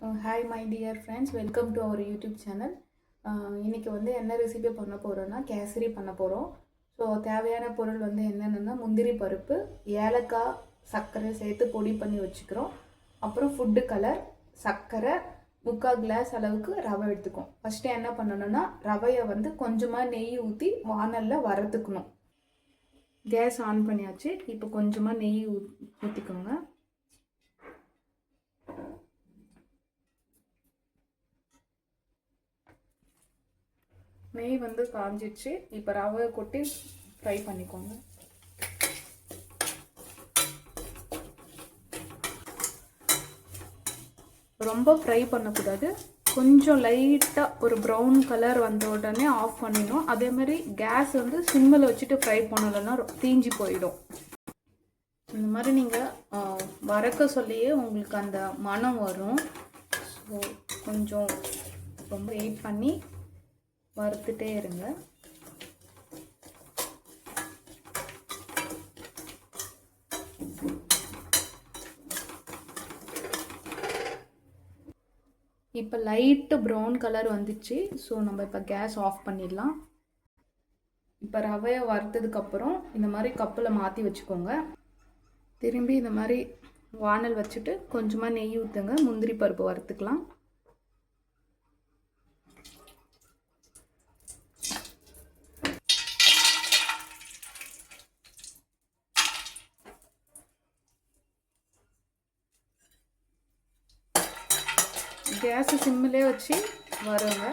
Hi my dear friends welcome to our YouTube channel இன்றைக்கி வந்து என்ன ரெசிபி பண்ண போகிறோன்னா கேசரி பண்ண போகிறோம் ஸோ தேவையான பொருள் வந்து என்னென்னா முந்திரி பருப்பு ஏலக்காய் சர்க்கரை சேர்த்து பொடி பண்ணி வச்சுக்கிறோம். அப்புறம் ஃபுட்டு கலர் சர்க்கரை முக்கால் கிளாஸ் அளவுக்கு ரவை எடுத்துக்கும் ஃபஸ்ட்டு என்ன பண்ணணும்னா ரவையை வந்து கொஞ்சமாக நெய் ஊற்றி வானலில் வறுத்துக்கணும். கேஸ் ஆன் பண்ணியாச்சு. இப்போ கொஞ்சமாக நெய் ஊ ஊற்றிக்கோங்க நெய் வந்து காஞ்சிடுச்சு இப்போ ரவையை கொட்டி ஃப்ரை பண்ணிக்கோங்க. ரொம்ப ஃப்ரை பண்ணக்கூடாது. கொஞ்சம் லைட்டாக ஒரு ப்ரௌன் கலர் வந்த உடனே ஆஃப் பண்ணிடணும். அதேமாதிரி கேஸ் வந்து சிம்மில் வச்சுட்டு ஃப்ரை பண்ணலைன்னா ரொ- தீஞ்சு போயிடும். இந்த மாதிரி நீங்கள் வறக்க சொல்லியே உங்களுக்கு அந்த மனம் வரும். ஸோ கொஞ்சம் ரொம்ப வெயிட் பண்ணி வறுத்துட்டே இருங்க. இப்போ லைட்டு ப்ரௌன் கலர் வந்துச்சு. ஸோ நம்ம இப்போ கேஸ் ஆஃப் பண்ணிடலாம். இப்போ ரவையை வறுத்ததுக்கப்புறம் இந்த மாதிரி கப்பில் மாற்றி வச்சுக்கோங்க. திரும்பி இந்த மாதிரி வானல் வச்சுட்டு கொஞ்சமாக நெய் ஊற்றுங்க முந்திரி பருப்பு வறுத்துக்கலாம். கேஸ் சிம்மிலே வச்சு வருங்க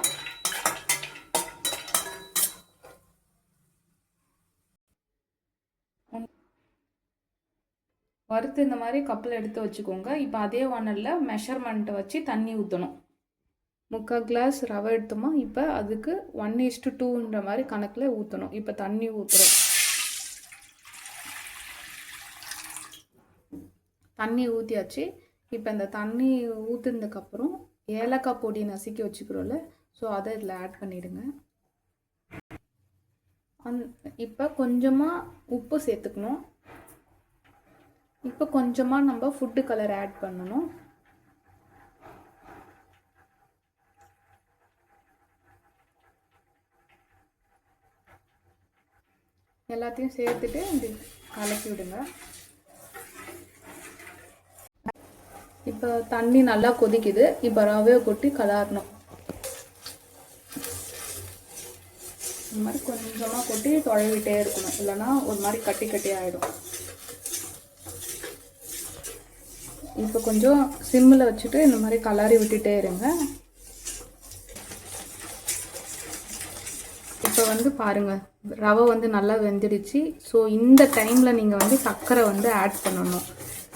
வறுத்து இந்த மாதிரி கப்பில் எடுத்து வச்சுக்கோங்க. இப்போ அதே வானலில் மெஷர்மெண்ட்டை வச்சு தண்ணி ஊற்றணும் முக்கால் கிளாஸ் ரவை எடுத்தோமா? இப்போ அதுக்கு ஒன் இஸ்டு டூன்ற மாதிரி கணக்கில் ஊற்றணும் இப்போ தண்ணி ஊற்றுறோம் தண்ணி ஊற்றியாச்சு இப்போ இந்த தண்ணி ஊற்றுனதுக்கப்புறம் ஏலக்காய் பொடி நசுக்கி வச்சுக்கிறோம்ல ஸோ அதை இதில் ஆட் பண்ணிவிடுங்க அந் இப்போ கொஞ்சமாக உப்பு சேர்த்துக்கணும். இப்போ கொஞ்சமாக நம்ம ஃபுட்டு கலர் ஆட் பண்ணணும். எல்லாத்தையும் சேர்த்துட்டு இது கலக்கி விடுங்க. இப்போ தண்ணி நல்லா கொதிக்குது. இப்போ ரவையை கொட்டி கலாரணும். இந்த மாதிரி கொஞ்சமாக கொட்டி தொலைவிட்டே இருக்கணும். இல்லைன்னா ஒரு மாதிரி கட்டி கட்டி ஆகிடும் இப்போ கொஞ்சம் சிம்மில் வச்சுட்டு இந்த மாதிரி கலாரி விட்டுட்டே இருங்க. இப்போ வந்து பாருங்கள் ரவை வந்து நல்லா வெந்துடுச்சு. ஸோ இந்த டைமில் நீங்கள் வந்து சர்க்கரை வந்து ஆட் பண்ணணும்.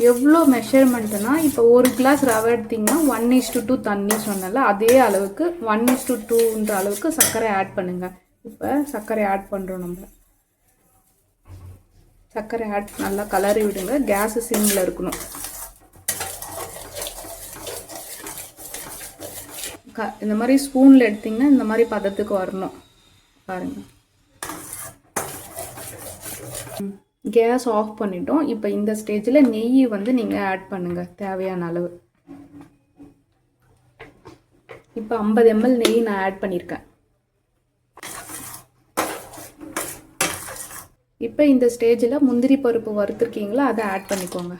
எவ்வளோ மெஷர்மெண்ட்டுனா இப்போ ஒரு கிளாஸ் ரவை எடுத்திங்கன்னா ஒன் இஸ் டு டூ தண்ணி சொன்னல அதே அளவுக்கு ஒன் இஸ் டு டூன்ற அளவுக்கு சர்க்கரை ஆட் பண்ணுங்கள் இப்போ சர்க்கரை ஆட் பண்ணுறோம் நம்ம. சர்க்கரை ஆட் நல்லா கலரி விடுங்க. கேஸ் சிம்மில் இருக்கணும். க இந்த மாதிரி ஸ்பூனில் எடுத்திங்கன்னா இந்த மாதிரி பதத்துக்கு வரணும். பாருங்கள் ம் கேஸ் ஆஃப் பண்ணிட்டோம். இப்போ இந்த ஸ்டேஜில் நெய் வந்து நீங்கள் ஆட் பண்ணுங்கள் தேவையான அளவு. இப்போ ஐம்பது எம்எல் நெய் நான் ஆட் பண்ணியிருக்கேன் இப்போ இந்த ஸ்டேஜில் முந்திரி பருப்பு வறுத்துருக்கீங்களா அதை ஆட் பண்ணிக்கோங்க.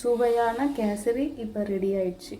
சுவையான கேசரி இப்போ ரெடி ஆயிடுச்சு.